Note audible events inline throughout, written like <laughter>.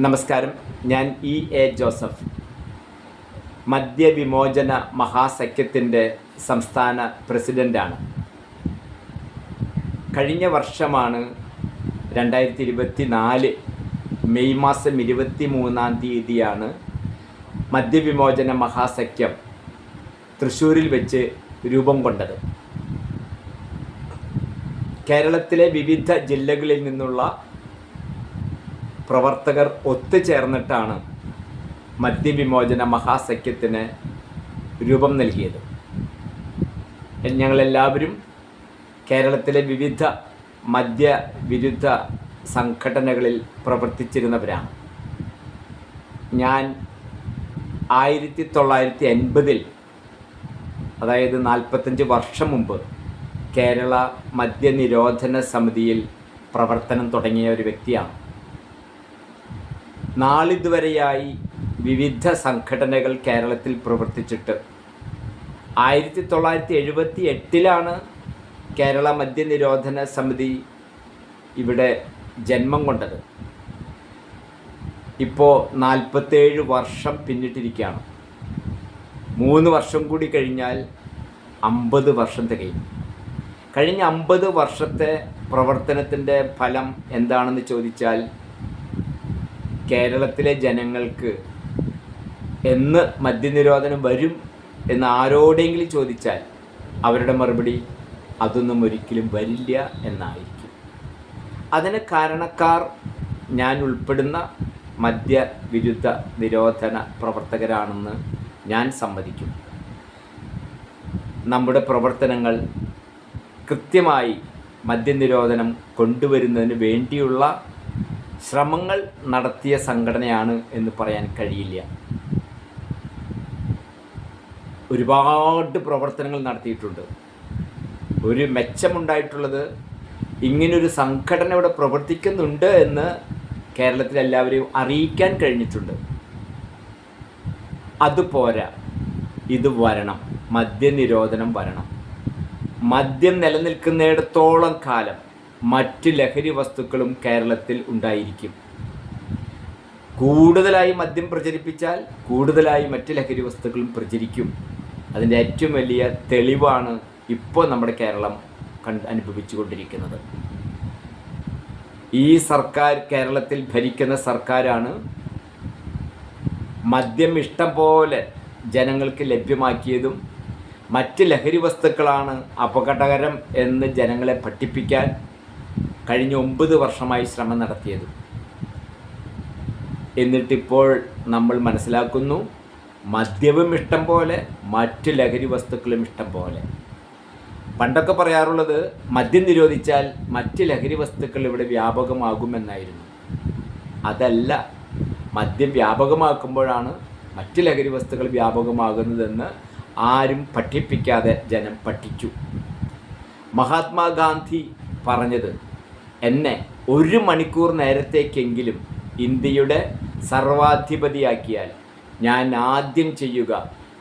നമസ്കാരം. ഞാൻ E A Joseph. മദ്യവിമോചന മഹാസഖ്യത്തിന്റെ സംസ്ഥാന പ്രസിഡന്റാണ്. കഴിഞ്ഞ വർഷമാണ് രണ്ടായിരത്തി ഇരുപത്തി നാല് മെയ് മാസം ഇരുപത്തി മൂന്നാം തീയതിയാണ് മദ്യവിമോചന മഹാസഖ്യം തൃശ്ശൂരിൽ വെച്ച് രൂപം കൊണ്ടത്. കേരളത്തിലെ വിവിധ ജില്ലകളിൽ നിന്നുള്ള പ്രവർത്തകർ ഒത്തുചേർന്നിട്ടാണ് മദ്യവിമോചന മഹാസഖ്യത്തിന് രൂപം നൽകിയത്. ഞങ്ങളെല്ലാവരും കേരളത്തിലെ വിവിധ മദ്യവിരുദ്ധ സംഘടനകളിൽ പ്രവർത്തിച്ചിരുന്നവരാണ്. ഞാൻ ആയിരത്തി തൊള്ളായിരത്തി എൺപതിൽ അതായത് നാൽപ്പത്തഞ്ച് വർഷം മുമ്പ് കേരള മദ്യനിരോധന സമിതിയിൽ പ്രവർത്തനം തുടങ്ങിയ ഒരു വ്യക്തിയാണ്. നാളിതുവരെയായി വിവിധ സംഘടനകൾ കേരളത്തിൽ പ്രവർത്തിച്ചിട്ട് ആയിരത്തി തൊള്ളായിരത്തി എഴുപത്തി എട്ടിലാണ് കേരള മദ്യനിരോധന സമിതി ഇവിടെ ജന്മം കൊണ്ടത്. ഇപ്പോൾ നാൽപ്പത്തേഴ് വർഷം പിന്നിട്ടിരിക്കുകയാണ്. മൂന്ന് വർഷം കൂടി കഴിഞ്ഞാൽ അമ്പത് വർഷം തികയും. കഴിഞ്ഞ അമ്പത് വർഷത്തെ പ്രവർത്തനത്തിന്റെ ഫലം എന്താണെന്ന് ചോദിച്ചാൽ കേരളത്തിലെ ജനങ്ങൾക്ക് എന്ന് മദ്യനിരോധനം വരും എന്ന് ആരോടെങ്കിലും ചോദിച്ചാൽ അവരുടെ മറുപടി അതൊന്നും ഒരിക്കലും വരില്ല എന്നായിരിക്കും. അതിന് കാരണക്കാർ ഞാൻ ഉൾപ്പെടുന്ന മദ്യവിരുദ്ധ നിരോധന പ്രവർത്തകരാണെന്ന് ഞാൻ സമ്മതിക്കും. നമ്മുടെ പ്രവർത്തനങ്ങൾ കൃത്യമായി മദ്യനിരോധനം കൊണ്ടുവരുന്നതിന് വേണ്ടിയുള്ള ശ്രമങ്ങൾ നടത്തിയ സംഘടനയാണ് എന്ന് പറയാൻ കഴിയില്ല. ഒരുപാട് പ്രവർത്തനങ്ങൾ നടത്തിയിട്ടുണ്ട്. ഒരു മെച്ചമുണ്ടായിട്ടുള്ളത് ഇങ്ങനൊരു സംഘടന ഇവിടെ പ്രവർത്തിക്കുന്നുണ്ട് എന്ന് കേരളത്തിലെല്ലാവരെയും അറിയിക്കാൻ കഴിഞ്ഞിട്ടുണ്ട്. അതുപോരാ ഇത് വരണം മദ്യനിരോധനം വരണം. മദ്യം നിലനിൽക്കുന്നിടത്തോളം കാലം മറ്റ് ലഹരി വസ്തുക്കളും കേരളത്തിൽ ഉണ്ടായിരിക്കും. കൂടുതലായി മദ്യം പ്രചരിപ്പിച്ചാൽ കൂടുതലായി മറ്റ് ലഹരി വസ്തുക്കളും പ്രചരിക്കും. അതിന്റെ ഏറ്റവും വലിയ തെളിവാണ് ഇപ്പോൾ നമ്മുടെ കേരളം കണ്ട് അനുഭവിച്ചുകൊണ്ടിരിക്കുന്നത്. ഈ സർക്കാർ കേരളത്തിൽ ഭരിക്കുന്ന സർക്കാരാണ് മദ്യം ഇഷ്ടം പോലെ ജനങ്ങൾക്ക് ലഭ്യമാക്കിയതും മറ്റ് ലഹരി വസ്തുക്കളാണ് അപകടകരം എന്ന് ജനങ്ങളെ പഠിപ്പിക്കാൻ കഴിഞ്ഞ ഒമ്പത് വർഷമായി ശ്രമം നടത്തിയത്. എന്നിട്ടിപ്പോൾ നമ്മൾ മനസ്സിലാക്കുന്നു മദ്യവും ഇഷ്ടം പോലെ മറ്റ് ലഹരി വസ്തുക്കളും ഇഷ്ടം പോലെ. പണ്ടൊക്കെ പറയാറുള്ളത് മദ്യം നിരോധിച്ചാൽ മറ്റ് ലഹരി വസ്തുക്കൾ ഇവിടെ വ്യാപകമാകുമെന്നായിരുന്നു. അതല്ല മദ്യം വ്യാപകമാക്കുമ്പോഴാണ് മറ്റ് ലഹരി വസ്തുക്കൾ വ്യാപകമാകുന്നതെന്ന് ആരും പഠിപ്പിക്കാതെ ജനം പഠിച്ചു. മഹാത്മാഗാന്ധി പറഞ്ഞത് എന്നെ ഒരു മണിക്കൂർ നേരത്തേക്കെങ്കിലും ഇന്ത്യയുടെ സർവാധിപതിയാക്കിയാൽ ഞാൻ ആദ്യം ചെയ്യുക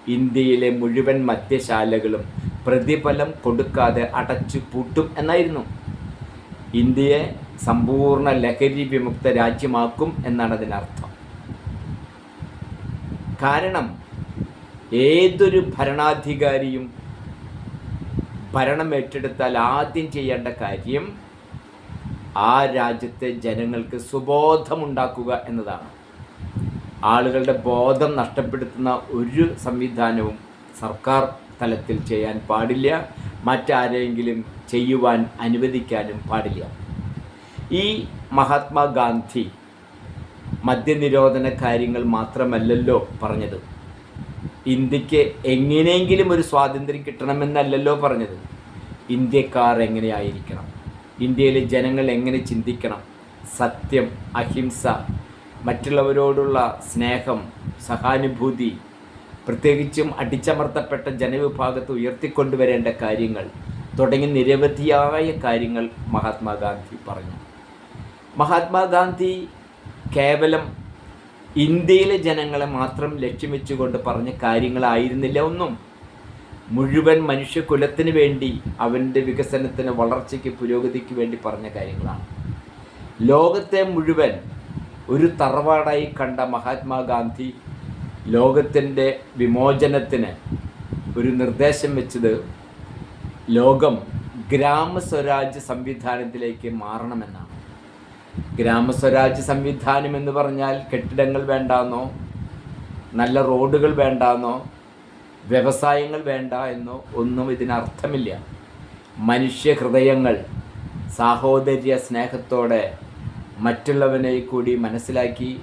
ഇന്ത്യയിലെ മുഴുവൻ മദ്യശാലകളും പ്രതിഫലം കൊടുക്കാതെ അടച്ചു പൂട്ടും എന്നായിരുന്നു. ഇന്ത്യയെ സമ്പൂർണ ലഹരി വിമുക്ത രാജ്യമാക്കും എന്നാണ് അതിനർത്ഥം കാരണം ഏതൊരു ഭരണാധികാരിയും ഭരണം ഏറ്റെടുത്താൽ ആദ്യം ചെയ്യേണ്ട കാര്യം ആ രാജ്യത്തെ ജനങ്ങൾക്ക് സുബോധമുണ്ടാക്കുക എന്നതാണ്. ആളുകളുടെ ബോധം നഷ്ടപ്പെടുത്തുന്ന ഒരു സംവിധാനവും സർക്കാർ തലത്തിൽ ചെയ്യാൻ പാടില്ല. മറ്റാരെങ്കിലും ചെയ്യുവാൻ അനുവദിക്കാനും പാടില്ല. ഈ മഹാത്മാഗാന്ധി മദ്യനിരോധന കാര്യങ്ങൾ മാത്രമല്ലല്ലോ പറഞ്ഞത്. ഇന്ത്യയ്ക്ക് എങ്ങനെയെങ്കിലും ഒരു സ്വാതന്ത്ര്യം കിട്ടണമെന്നല്ലല്ലോ പറഞ്ഞത്. ഇന്ത്യക്കാർ എങ്ങനെയായിരിക്കണം? ഇന്ത്യയിലെ ജനങ്ങൾ എങ്ങനെ ചിന്തിക്കണം? സത്യം അഹിംസ മറ്റുള്ളവരോടുള്ള സ്നേഹം സഹാനുഭൂതി പ്രത്യേകിച്ചും അടിച്ചമർത്തപ്പെട്ട ജനവിഭാഗത്ത് ഉയർത്തിക്കൊണ്ടുവരേണ്ട കാര്യങ്ങൾ തുടങ്ങി നിരവധിയായ കാര്യങ്ങൾ മഹാത്മാഗാന്ധി പറഞ്ഞു. മഹാത്മാഗാന്ധി കേവലം ഇന്ത്യയിലെ ജനങ്ങളെ മാത്രം ലക്ഷ്യം വെച്ചുകൊണ്ട് പറഞ്ഞ കാര്യങ്ങളായിരുന്നില്ല ഒന്നും. മുഴുവൻ മനുഷ്യകുലത്തിന് വേണ്ടി അവന്റെ വികസനത്തിന് വളർച്ചയ്ക്ക് പുരോഗതിക്ക് വേണ്ടി പറഞ്ഞ കാര്യങ്ങളാണ്. ലോകത്തെ മുഴുവൻ ഒരു തറവാടായി കണ്ട മഹാത്മാഗാന്ധി ലോകത്തിന്റെ വിമോചനത്തിന് ഒരു നിർദ്ദേശം വെച്ചത് ലോകം ഗ്രാമസ്വരാജ്യ സംവിധാനത്തിലേക്ക് മാറണമെന്നാണ്. ഗ്രാമസ്വരാജ്യ സംവിധാനം എന്ന് പറഞ്ഞാൽ കെട്ടിടങ്ങൾ വേണ്ടാന്നോ നല്ല റോഡുകൾ വേണ്ടാന്നോ വ്യവസായങ്ങൾ വേണ്ട എന്നോ ഒന്നും ഇതിനർത്ഥമില്ല മനുഷ്യ ഹൃദയങ്ങൾ സാഹോദര്യ സ്നേഹത്തോടെ മറ്റുള്ളവനെ കൂടി മനസ്സിലാക്കി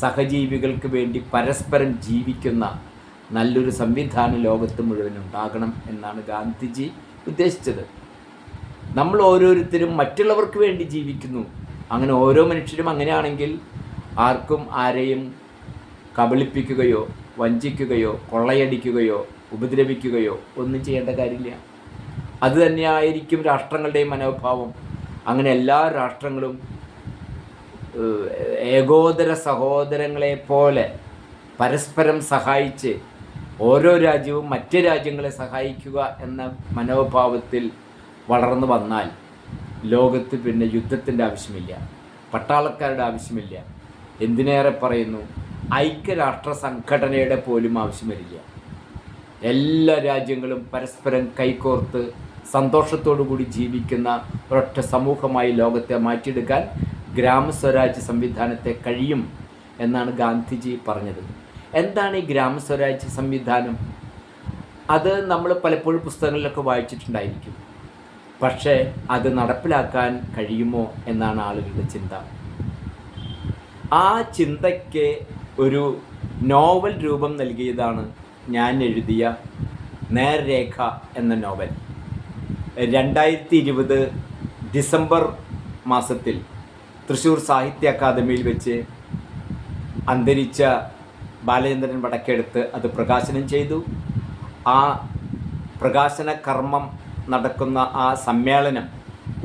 സഹജീവികൾക്ക് വേണ്ടി പരസ്പരം ജീവിക്കുന്ന നല്ലൊരു സംവിധാനം ലോകത്ത് മുഴുവൻ ഉണ്ടാകണം എന്നാണ് ഗാന്ധിജി ഉദ്ദേശിച്ചത്. നമ്മൾ ഓരോരുത്തരും മറ്റുള്ളവർക്ക് വേണ്ടി ജീവിക്കുന്നു. അങ്ങനെ ഓരോ മനുഷ്യരും അങ്ങനെയാണെങ്കിൽ ആർക്കും ആരെയും കബളിപ്പിക്കുകയോ വഞ്ചിക്കുകയോ കൊള്ളയടിക്കുകയോ ഉപദ്രവിക്കുകയോ ഒന്നും ചെയ്യേണ്ട കാര്യമില്ല. അത് തന്നെയായിരിക്കും രാഷ്ട്രങ്ങളുടെയും മനോഭാവം. അങ്ങനെ എല്ലാ രാഷ്ട്രങ്ങളും ഏകോദര സഹോദരങ്ങളെ പോലെ പരസ്പരം സഹായിച്ച് ഓരോ രാജ്യവും മറ്റ് രാജ്യങ്ങളെ സഹായിക്കുക എന്ന മനോഭാവത്തിൽ വളർന്നു വന്നാൽ ലോകത്ത് പിന്നെ യുദ്ധത്തിന്റെ ആവശ്യമില്ല. പട്ടാളക്കാരുടെ ആവശ്യമില്ല. എന്തിനേറെ പറയുന്നു? ഐക്യരാഷ്ട്ര സംഘടനയുടെ പോലും ആവശ്യം വരില്ല. എല്ലാ രാജ്യങ്ങളും പരസ്പരം കൈകോർത്ത് സന്തോഷത്തോടു കൂടി ജീവിക്കുന്ന ഒരൊറ്റ സമൂഹമായി ലോകത്തെ മാറ്റിയെടുക്കാൻ ഗ്രാമസ്വരാജ് സംവിധാനത്തെ കഴിയും എന്നാണ് ഗാന്ധിജി പറഞ്ഞത്. എന്താണ് ഈ ഗ്രാമസ്വരാജ് സംവിധാനം? അത് നമ്മൾ പലപ്പോഴും പുസ്തകങ്ങളിലൊക്കെ വായിച്ചിട്ടുണ്ടായിരിക്കും. പക്ഷേ അത് നടപ്പിലാക്കാൻ കഴിയുമോ എന്നാണ് ആളുകളുടെ ചിന്ത. ആ ചിന്തയ്ക്ക് ഒരു നോവൽ രൂപം നൽകിയതാണ് ഞാൻ എഴുതിയ നേർരേഖ എന്ന നോവൽ. രണ്ടായിരത്തി ഇരുപത് ഡിസംബർ മാസത്തിൽ തൃശ്ശൂർ സാഹിത്യ അക്കാദമിയിൽ വെച്ച് അന്തരിച്ച ബാലചന്ദ്രൻ വടക്കെടുത്ത് അത് പ്രകാശനം ചെയ്തു. ആ പ്രകാശന കർമ്മം നടക്കുന്ന ആ സമ്മേളനം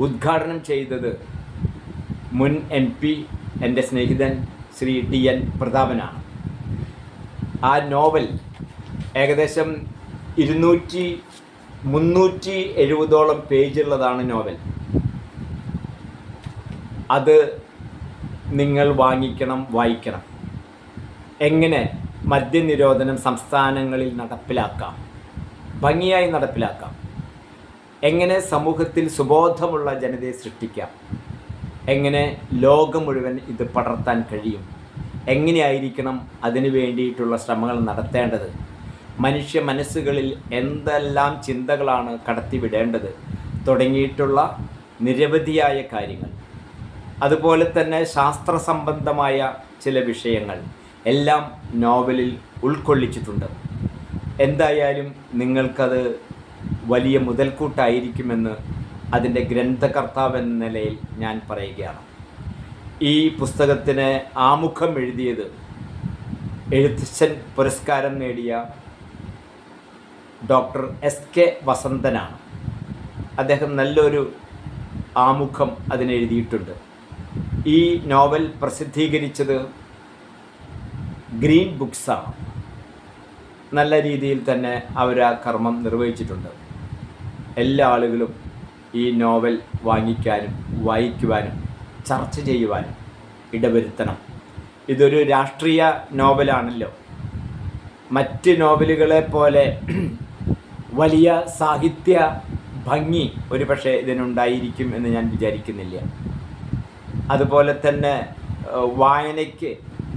ഉദ്ഘാടനം ചെയ്തത് മുൻ എം പി എന്റെ സ്നേഹിതൻ ശ്രീ ടി എൻ പ്രതാപനാണ്. ആ നോവൽ ഏകദേശം ഇരുന്നൂറ്റി മുന്നൂറ്റി എഴുപതോളം പേജുള്ളതാണ് നോവൽ. അത് നിങ്ങൾ വാങ്ങിക്കണം വായിക്കണം. എങ്ങനെ മദ്യനിരോധനം സംസ്ഥാനങ്ങളിൽ നടപ്പിലാക്കാം ഭംഗിയായി നടപ്പിലാക്കാം എങ്ങനെ സമൂഹത്തിൽ സുബോധമുള്ള ജനതയെ സൃഷ്ടിക്കാം എങ്ങനെ ലോകം മുഴുവൻ ഇത് പടർത്താൻ കഴിയും? എങ്ങനെയായിരിക്കണം അതിനു വേണ്ടിയിട്ടുള്ള ശ്രമങ്ങൾ നടത്തേണ്ടത്? മനുഷ്യ മനസ്സുകളിൽ എന്തെല്ലാം ചിന്തകളാണ് കടത്തിവിടേണ്ടത്? തുടങ്ങിയിട്ടുള്ള നിരവധിയായ കാര്യങ്ങൾ. അതുപോലെ തന്നെ ശാസ്ത്ര സംബന്ധമായ ചില വിഷയങ്ങൾ എല്ലാം നോവലിൽ ഉൾക്കൊള്ളിച്ചിട്ടുണ്ട്. എന്തായാലും നിങ്ങൾക്കത് വലിയ മുതൽക്കൂട്ടായിരിക്കുമെന്ന് അതിന്റെ ഗ്രന്ഥകർത്താവ് എന്ന നിലയിൽ ഞാൻ പറയുകയാണ്. ഈ പുസ്തകത്തിന് ആമുഖം എഴുതിയത് എഴുത്തച്ഛൻ പുരസ്കാരം നേടിയ ഡോക്ടർ എസ് കെ വസന്തനാണ്. അദ്ദേഹം നല്ലൊരു ആമുഖം അതിനെഴുതിയിട്ടുണ്ട്. ഈ നോവൽ പ്രസിദ്ധീകരിച്ചത് ഗ്രീൻ ബുക്സാണ്. നല്ല രീതിയിൽ തന്നെ അവർ ആ കർമ്മം നിർവഹിച്ചിട്ടുണ്ട്. എല്ലാ ആളുകളും ഈ നോവൽ വാങ്ങിക്കാനും വായിക്കുവാനും ചർച്ച ചെയ്യുവാനും ഇടവരുത്തണം. ഇതൊരു രാഷ്ട്രീയ നോവലാണല്ലോ. മറ്റ് നോവലുകളെ പോലെ <clears throat> വലിയ സാഹിത്യ ഭംഗി ഒരു പക്ഷേ ഇതിനുണ്ടായിരിക്കും എന്ന് ഞാൻ വിചാരിക്കുന്നില്ല. അതുപോലെ തന്നെ വായനയ്ക്ക്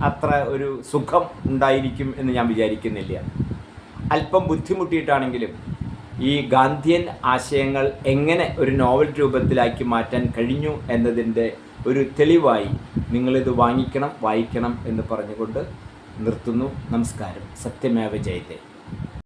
അത്ര ഒരു സുഖം ഉണ്ടായിരിക്കും എന്ന് ഞാൻ വിചാരിക്കുന്നില്ല. അല്പം ബുദ്ധിമുട്ടിയിട്ടാണെങ്കിലും ഈ ഗാന്ധിയൻ ആശയങ്ങൾ എങ്ങനെ ഒരു നോവൽ രൂപത്തിലാക്കി മാറ്റാൻ കഴിഞ്ഞു എന്നതിന്റെ ഒരു തെളിവായി നിങ്ങളിത് വാങ്ങിക്കണം വായിക്കണം എന്ന് പറഞ്ഞുകൊണ്ട് നിർത്തുന്നു. നമസ്കാരം. സത്യമേവ ജയതേ